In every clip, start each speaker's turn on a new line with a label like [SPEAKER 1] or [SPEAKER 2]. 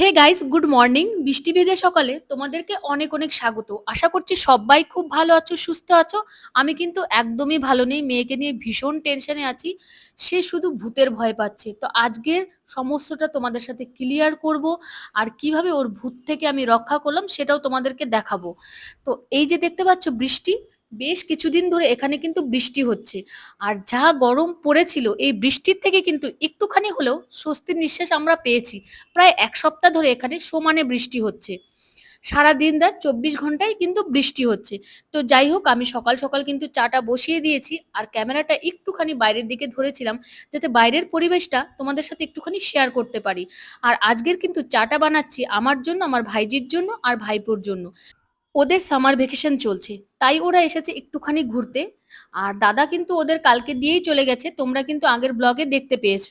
[SPEAKER 1] Hey guys good morning বৃষ্টি ভেজে সকালে তোমাদেরকে অনেক অনেক স্বাগত। আশা করছি সবাই খুব ভালো আছো, সুস্থ আছো। আমি কিন্তু একদমই ভালো নেই, মেয়েকে নিয়ে ভীষণ টেনশনে আছি। সে শুধু ভূতের ভয় পাচ্ছে। তো আজকের সমস্যাটা তোমাদের সাথে ক্লিয়ার করব আর কীভাবে ওর ভূত থেকে আমি রক্ষা করলাম সেটাও তোমাদেরকে দেখাবো। তো এই যে দেখতে পাচ্ছ বৃষ্টি বেশ কিছুদিন ধরে এখানে কিন্তু বৃষ্টি হচ্ছে। আর যা গরম পড়েছিল, এই বৃষ্টির থেকে কিন্তু একটুখানি হলেও স্বস্তির নিঃশ্বাস আমরা পেয়েছি। প্রায় এক সপ্তাহ ধরে এখানে সমানে বৃষ্টি হচ্ছে। সারা দিন রাত চব্বিশ ঘন্টায় কিন্তু বৃষ্টি হচ্ছে। তো যাই হোক, আমি সকাল সকাল কিন্তু চাটা বসিয়ে দিয়েছি আর ক্যামেরাটা একটুখানি বাইরের দিকে ধরেছিলাম যাতে বাইরের পরিবেশটা তোমাদের সাথে একটুখানি শেয়ার করতে পারি। আর আজকের কিন্তু চাটা বানাচ্ছি আমার জন্য, আমার ভাইজির জন্য আর ভাইপোর জন্য। ওদের সামার ভেকেশন চলছে। তাই ওরা এসেছে একটুখানি ঘুরতে। আর দাদা কিন্তু ওদের কালকে দিয়েই চলে গেছে, তোমরা কিন্তু আগের ব্লগে দেখতে পেয়েছ।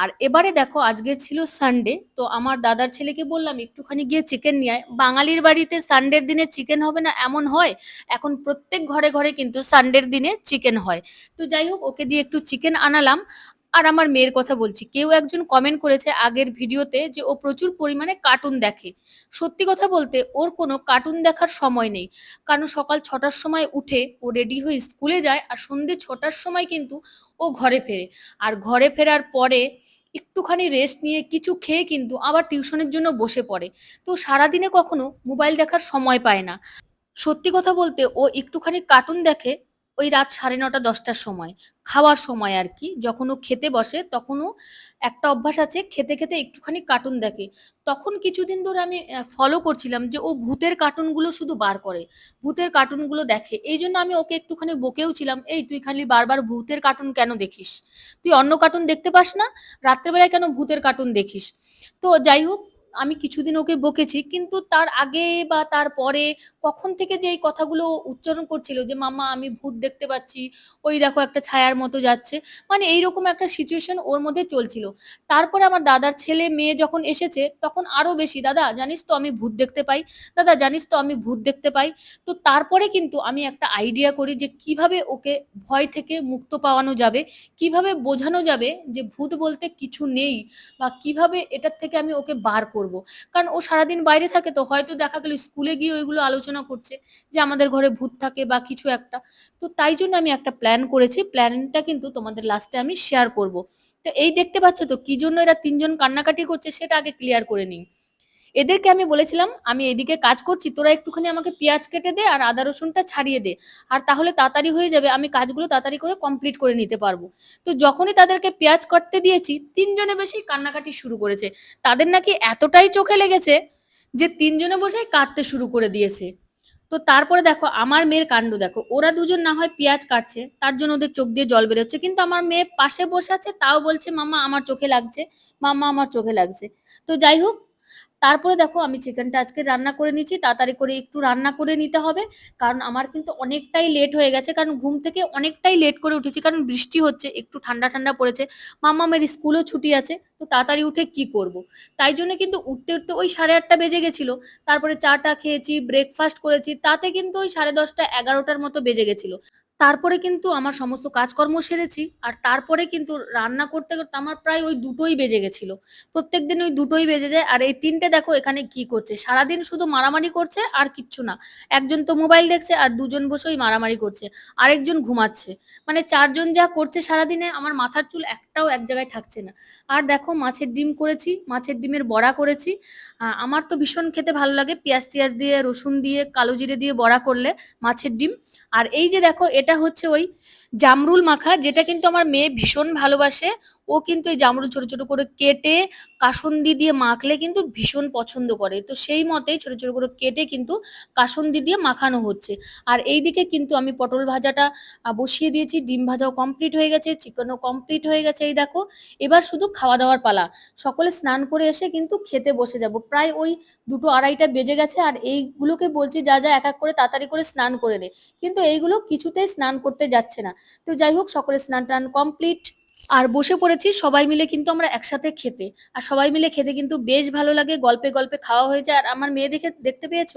[SPEAKER 1] আর এবারে দেখো, আজকে ছিল সানডে তো আমার দাদার ছেলেকে বললাম, একটুখানি গিয়ে চিকেন নিয়ে আয়। বাঙালির বাড়িতে সানডের দিনে চিকেন হবে না, এমন হয়, এখন প্রত্যেক ঘরে ঘরে কিন্তু সানডের দিনে চিকেন হয়। তো যাই হোক, ওকে দিয়ে একটু চিকেন আনালাম। আর আমার মেয়ের কথা বলছি। কেউ একজন কমেন্ট করেছে আগের ভিডিওতে যে ও প্রচুর পরিমাণে কার্টুন দেখে। সত্যি কথা বলতে ওর কোনো কার্টুন দেখার সময় নেই। কারণ সকাল ছটার সময় উঠে ও রেডি হয়ে স্কুলে যায় আর সন্ধে ছটার সময় কিন্তু ও ঘরে ফেরে। আর ঘরে ফেরার পরে একটুখানি রেস্ট নিয়ে কিছু খেয়ে কিন্তু আবার টিউশনের জন্য বসে পড়ে। তো সারাদিনে কখনো মোবাইল দেখার সময় পায় না। সত্যি কথা বলতে ও একটুখানি কার্টুন দেখে ওই রাত সাড়ে নটা, দশটার সময়। খাওয়ার সময় আর কি। যখন ও খেতে বসে তখনও একটা অভ্যাস আছে, খেতে খেতে একটুখানি কার্টুন দেখে। তখন কিছুদিন ধরে আমি ফলো করছিলাম যে ও ভূতের কার্টুনগুলো শুধু বার করে, ভূতের কার্টুনগুলো দেখে। এই জন্য আমি ওকে একটুখানি বকেও ছিলাম, এই, তুই খালি বারবার ভূতের কার্টুন কেন দেখিস? তুই অন্য কার্টুন দেখতে পাস না? রাত্রেবেলায় কেন ভূতের কার্টুন দেখিস? তো যাই হোক আমি কিছুদিন ওকে বকেছি, কিন্তু তার আগে বা তার পরে কখন থেকে যে এই কথাগুলো উচ্চারণ করছিল যে মামা আমি ভূত দেখতে পাচ্ছি, ওই দেখো একটা ছায়ার মতো যাচ্ছে মানে এইরকম একটা সিচুয়েশন ওর মধ্যে চলছিল। তারপরে আমার দাদার ছেলে মেয়ে যখন এসেছে, তখন আরও বেশি, দাদা, জানিস তো আমি ভূত দেখতে পাই, দাদা, জানিস তো আমি ভূত দেখতে পাই। তো তারপরে কিন্তু আমি একটা আইডিয়া করি যে, কীভাবে ওকে ভয় থেকে মুক্ত পাওয়ানো যাবে, কীভাবে বোঝানো যাবে যে, ভূত বলতে কিছু নেই, বা কীভাবে এটার থেকে আমি ওকে বার করব। কারণ ও সারাদিন বাইরে থাকে তো হয়তো দেখা গেল স্কুলে গিয়ে ওইগুলো আলোচনা করছে যে আমাদের ঘরে ভূত থাকে বা কিছু একটা। তো তাই জন্য আমি একটা প্ল্যান করেছি। প্ল্যানটা কিন্তু তোমাদের লাস্টে আমি শেয়ার করব। তো এই দেখতে পাচ্ছ তো কি জন্য এরা তিনজন কান্নাকাটি করছে সেটা আগে ক্লিয়ার করে নিই। এদেরকে আমি বলেছিলাম, আমি এদিকে কাজ করছি, তোরা একটুখানি আমাকে পেঁয়াজ কেটে দে আর আদা রসুনটা ছাড়িয়ে দে। আর তাহলে তাড়াতাড়ি হয়ে যাবে, আমি কাজগুলো তাড়াতাড়ি করে কমপ্লিট করে নিতে পারব। তো যখনই তাদেরকে পেঁয়াজ কাটতে দিয়েছি, তিনজনে বেশি কান্নাকাটি শুরু করেছে। তাদের নাকি এতটাই চোখে লেগেছে যে তিনজনে বসে কাঁদতে শুরু করে দিয়েছে। তো তারপরে দেখো, আমার মেয়ের কাণ্ড দেখো। ওরা দুজন না হয় পেঁয়াজ কাটছে, তার জন্য ওদের চোখ দিয়ে জল বেরোচ্ছে। কিন্তু আমার মেয়ে পাশে বসে আছে, তাও বলছে, মামা, আমার চোখে লাগছে, মামা, আমার চোখে লাগছে। তো যাই হোক তারপরে দেখো আমি চিকেনটা আজকে রান্না করে নিচ্ছি তাড়াতাড়ি করে একটু রান্না করে নিতে হবে। কারণ আমার কিন্তু অনেকটাই লেট হয়ে গেছে, কারণ ঘুম থেকে অনেকটাই লেট করে উঠেছি, কারণ বৃষ্টি হচ্ছে, একটু ঠান্ডা ঠান্ডা পড়েছে। মামা মেয়ের স্কুলও ছুটি আছে, তো তাড়াতাড়ি উঠে কি করব। তাই জন্য কিন্তু উঠতে উঠতে ওই সাড়ে আটটা বেজে গেছিল। তারপরে চাটা খেয়েছি ব্রেকফাস্ট করেছি, তাতে কিন্তু ওই সাড়ে দশটা এগারোটার মতো বেজে গেছিল। তারপরে কিন্তু আমার সমস্ত কাজকর্ম সেরেছি, আর তারপরে কিন্তু রান্না করতে করতে আমার প্রায় ওই দুটোই বেজে গেছিল। প্রত্যেক দিন ওই দুটোই বেজে যায়, আর এই তিনটে দেখো এখানে কি করছে। সারাদিন শুধু মারামারি করছে আর কিচ্ছু না। একজন তো মোবাইল দেখছে আর দুজন বসে ওই মারামারি করছে, আরেকজন ঘুমাচ্ছে। মানে চারজন যা করছে সারাদিনে আমার মাথার চুল একটাও এক জায়গায় থাকছে না। আর দেখো মাছের ডিম করেছি, মাছের ডিমের বড়া করেছি। আমার তো ভীষণ খেতে ভালো লাগে। পেঁয়াজ টিয়াজ দিয়ে, রসুন দিয়ে, কালো জিরে দিয়ে বড়া করলে মাছের ডিম। আর এই যে দেখো এটা হচ্ছে ওই জামরুল মাখা, যেটা কিন্তু আমার মেয়ে ভীষণ ভালোবাসে। ও কিন্তু এই জামরুল ছোট ছোট করে কেটে কাসন্দি দিয়ে মাখলে কিন্তু ভীষণ পছন্দ করে। তো সেই মতেই ছোট ছোট করে কেটে কিন্তু কাসন্দি দিয়ে মাখানো হচ্ছে। আর এই দিকে কিন্তু আমি পটল ভাজাটা বসিয়ে দিয়েছি। ডিম ভাজাও কমপ্লিট হয়ে গেছে, চিকেনও কমপ্লিট হয়ে গেছে, এই দেখো। এবার শুধু খাওয়া দাওয়ার পালা। সকলে স্নান করে এসে কিন্তু খেতে বসে যাব। প্রায় ওই দুটো আড়াইটা বেজে গেছে, আর এইগুলোকে বলছি যা যা, এক এক করে তাড়াতাড়ি করে স্নান করে নে। কিন্তু এইগুলো কিছুতেই স্নান করতে যাচ্ছে না। তো যাই হোক সকলে স্নান টান কমপ্লিট আর বসে পড়েছি সবাই মিলে কিন্তু আমরা একসাথে খেতে। আর সবাই মিলে খেতে কিন্তু বেশ ভালো লাগে। গল্পে, গল্পে খাওয়া হয়ে যায়। আর আমার মেয়ে দেখে দেখতে পেয়েছ?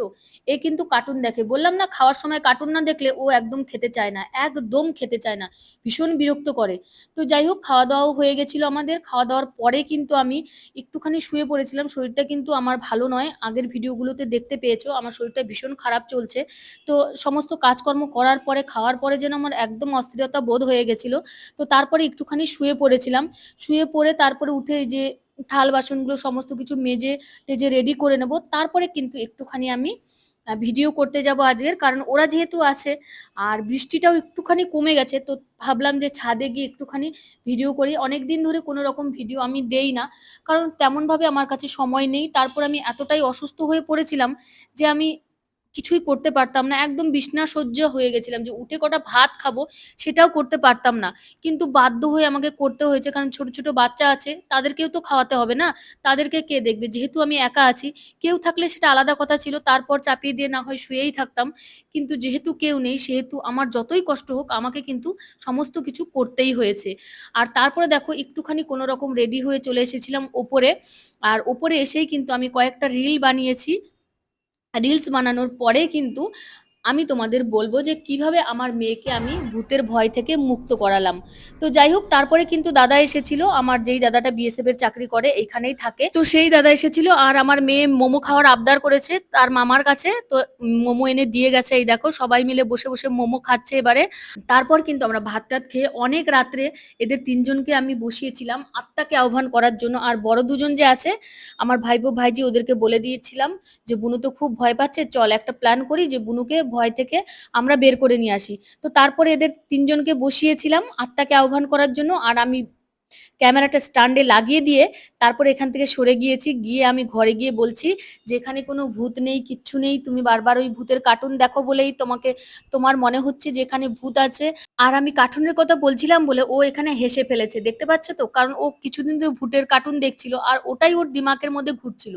[SPEAKER 1] এ কিন্তু কার্টুন দেখে। বললাম না খাওয়ার সময় কার্টুন না দেখলে ও একদম খেতে চায় না। একদম খেতে চায় না। ভীষণ বিরক্ত করে। তো যাই হোক খাওয়া-দাওয়াও হয়ে গেছিল আমাদের। খাওয়া-দাওয়ার পরে কিন্তু আমি একটুখানি শুয়ে পড়েছিলাম। শরীরটা কিন্তু আমার ভালো নয়। আগের ভিডিওগুলোতে দেখতে পেয়েছ আমার শরীরটা ভীষণ খারাপ চলছে। তো সমস্ত কাজকর্ম করার পরে, খাওয়ার পরে যেন আমার একদম অস্থিরতা বোধ হয়ে গেছিল। তো তারপরে একটুখানি শুয়ে পড়েছিলাম। শুয়ে পড়ে তারপরে উঠে যে থাল বাসনগুলো সমস্ত কিছু মেজে-টেজে রেডি করে নেব। তারপরে কিন্তু একটুখানি আমি ভিডিও করতে যাব আজকের। কারণ ওরা যেহেতু আছে, আর বৃষ্টিটাও একটুখানি কমে গেছে। তো ভাবলাম যে ছাদে গিয়ে একটুখানি ভিডিও করি। অনেক দিন ধরে কোনো রকম ভিডিও আমি দেই না। কারণ তেমনভাবে আমার কাছে সময় নেই। তারপর আমি এতটাই অসুস্থ হয়ে পড়েছিলাম যে আমি কিছুই করতে পারতাম না। একদম বিছনা সহ্য হয়ে গেছিলাম যে উঠে কটা ভাত খাব সেটাও করতে পারতাম না। কিন্তু বাধ্য হয়ে আমাকে করতে হয়েছে কারণ ছোট, ছোট বাচ্চা আছে তাদেরকেও তো খাওয়াতে হবে না? তাদেরকে কে দেখবে? যেহেতু আমি একা আছি, কেউ থাকলে সেটা আলাদা কথা ছিল। তারপর চাপিয়ে দিয়ে না হয় শুয়েই থাকতাম। কিন্তু যেহেতু কেউ নেই সেহেতু আমার যতই কষ্ট হোক আমাকে কিন্তু সমস্ত কিছু করতেই হয়েছে। আর তারপরে দেখো একটুখানি কোনো রকম রেডি হয়ে চলে এসেছিলাম ওপরে। আর ওপরে এসেই কিন্তু আমি কয়েকটা রিল বানিয়েছি। রিলস বানানোর পরে কিন্তু আমি তোমাদের বলব যে কীভাবে আমার মেয়েকে আমি ভূতের ভয় থেকে মুক্ত করালাম। তো যাই হোক তারপরে কিন্তু দাদা এসেছিল। আমার যেই দাদাটা বিএসএফ এর চাকরি করে এখানেই থাকে। তো সেই দাদা এসেছিল আর আমার মেয়ে মোমো খাওয়ার আবদার করেছে তার মামার কাছে। তো মোমো এনে দিয়ে গেছে এই দেখো সবাই মিলে বসে, বসে মোমো খাচ্ছে এবারে। তারপর কিন্তু আমরা ভাত-টাত খেয়ে অনেক রাত্রে এদের তিনজনকে আমি বসিয়েছিলাম আত্মাকে আহ্বান করার জন্য। আর বড় দুজন যে আছে আমার ভাইপো, ভাইজি ওদেরকে বলে দিয়েছিলাম যে, "বুনু তো খুব ভয় পাচ্ছে। চল একটা প্ল্যান করি যে বুনুকে ভয় থেকে আমরা বের করে নিয়ে আসি।" তো তারপরে এদের তিনজনকে বসিয়েছিলাম, আত্মাকে আহ্বান করার জন্য। আর আমি ক্যামেরাটা স্ট্যান্ডে লাগিয়ে দিয়ে তারপরে এখান থেকে সরে গিয়েছি। গিয়ে আমি ঘরে গিয়ে বলছি যে, "এখানে কোনো ভূত নেই, কিচ্ছু নেই। তুমি বারবার ওই ভূতের কার্টুন দেখো বলেই তোমাকে তোমার মনে হচ্ছে যে এখানে ভূত আছে।" আর আমি কার্টুনের কথা বলছিলাম বলে ও এখানে হেসে ফেলেছে। দেখতে পাচ্ছ তো? কারণ ও কিছুদিন ধরে ভূতের কার্টুন দেখছিল আর ওটাই ওর দিমাকের মধ্যে ঘুরছিল।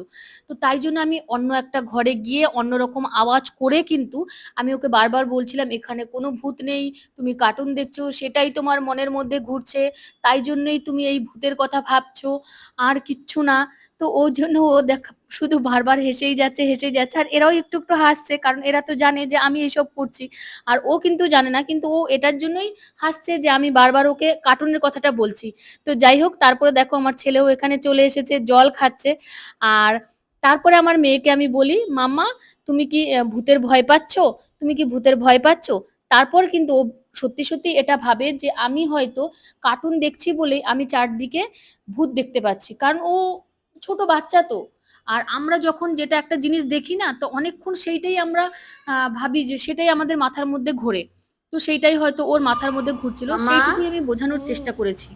[SPEAKER 1] তো তাই জন্য আমি অন্য একটা ঘরে গিয়ে অন্যরকম আওয়াজ করে কিন্তু আমি ওকে বারবার বলছিলাম, "এখানে কোনো ভূত নেই। তুমি কার্টুন দেখছ সেটাই তোমার মনের মধ্যে ঘুরছে। তাই জন্যই তুমি এই ভূতের কথা ভাবছ। আর কিচ্ছু না।" তো ওর জন্য ও দেখ শুধু বারবার হেসেই যাচ্ছে, হেসেই যাচ্ছে। আর এরাও একটু, একটু হাসছে। কারণ এরা তো জানে যে আমি এসব করছি। আর ও কিন্তু জানে না। কিন্তু ও এটার জন্যই হাসছে যে আমি বারবার ওকে কার্টুনের কথাটা বলছি। তো যাই হোক তারপরে দেখো আমার ছেলেও এখানে চলে এসেছে, জল খাচ্ছে। আর তারপরে আমার মেয়েকে আমি বলি, "মাম্মা তুমি কি ভূতের ভয় পাচ্ছ? তুমি কি ভূতের ভয় পাচ্ছ?" তারপর কিন্তু ও সত্যি, সত্যি এটা ভাবে যে আমি হয়তো কার্টুন দেখছি বলেই আমি চারদিকে ভূত দেখতে পাচ্ছি। কারণ ও ছোট বাচ্চা তো। আর আমরা যখন যেটা একটা জিনিস দেখি না তো অনেকক্ষণ সেইটাই আমরা ভাবি যে সেটাই আমাদের মাথার মধ্যে ঘোরে। তো সেইটাই হয়তো ওর মাথার মধ্যে ঘুরছিল। সেইটুকুই আমি বোঝানোর চেষ্টা করেছি।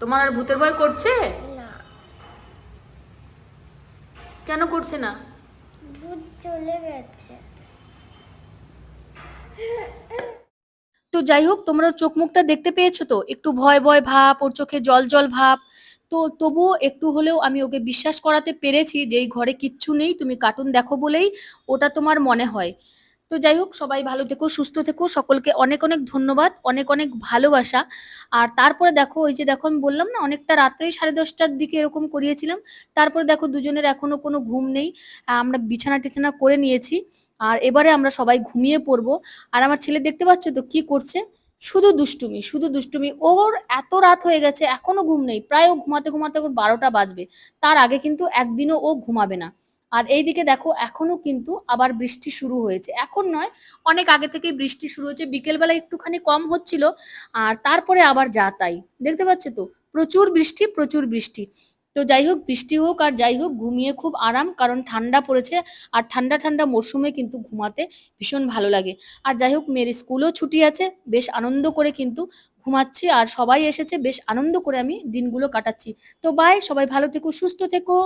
[SPEAKER 2] তোমার আর ভূতের ভয় করছে কেন করছে না
[SPEAKER 3] ভূত চলে গেছে
[SPEAKER 1] তো যাই হোক তোমরা চোখ মুখটা দেখতে পেয়েছ তো? একটু ভয়, ভয় ভাব, ওর চোখে জল, জল ভাব। তো তবুও একটু হলেও আমি ওকে বিশ্বাস করাতে পেরেছি যে এই ঘরে কিচ্ছু নেই। তুমি কার্টুন দেখো বলেই ওটা তোমার মনে হয়। তো যাই হোক সবাই ভালো থেকো, সুস্থ থেকো। সকলকে অনেক, অনেক ধন্যবাদ। অনেক, অনেক ভালোবাসা। আর তারপরে দেখো ওই যে দেখো আমি বললাম না অনেকটা রাত্রেই 10:30টার দিকে এরকম করিয়েছিলাম। তারপরে দেখো দুজনের এখনও কোনো ঘুম নেই। আমরা বিছানা-টিছানা করে নিয়েছি। আর এবারে আমরা সবাই ঘুমিয়ে পড়ব। আর আমার ছেলে দেখতে পাচ্ছ তো কি করছে? শুধু দুষ্টুমি, শুধু দুষ্টুমি। ওর এত রাত হয়ে গেছে এখনও ঘুম নেই। প্রায় ও ঘুমাতে, ঘুমাতে ওর ১২টা বাজবে। তার আগে কিন্তু একদিনও ও ঘুমাবে না। আর এইদিকে দেখো এখনও কিন্তু আবার বৃষ্টি শুরু হয়েছে। এখন নয়, অনেক আগে থেকেই বৃষ্টি শুরু হয়েছে। বিকেলবেলা একটুখানি কম হচ্ছিল। আর তারপরে আবার যা তাই। দেখতে পাচ্ছ তো? প্রচুর বৃষ্টি, প্রচুর বৃষ্টি। তো যাই হোক বৃষ্টি হোক আর যাই হোক ঘুমিয়ে খুব আরাম। কারণ ঠান্ডা পড়েছে। আর ঠান্ডা, ঠান্ডা মরশুমে কিন্তু ঘুমাতে ভীষণ ভালো লাগে। আর যাই হোক মেয়ের স্কুলও ছুটি আছে। বেশ আনন্দ করে কিন্তু ঘুমাচ্ছি। আর সবাই এসেছে বেশ আনন্দ করে আমি দিনগুলো কাটাচ্ছি। তো বাই সবাই ভালো থেকো, সুস্থ থেকো।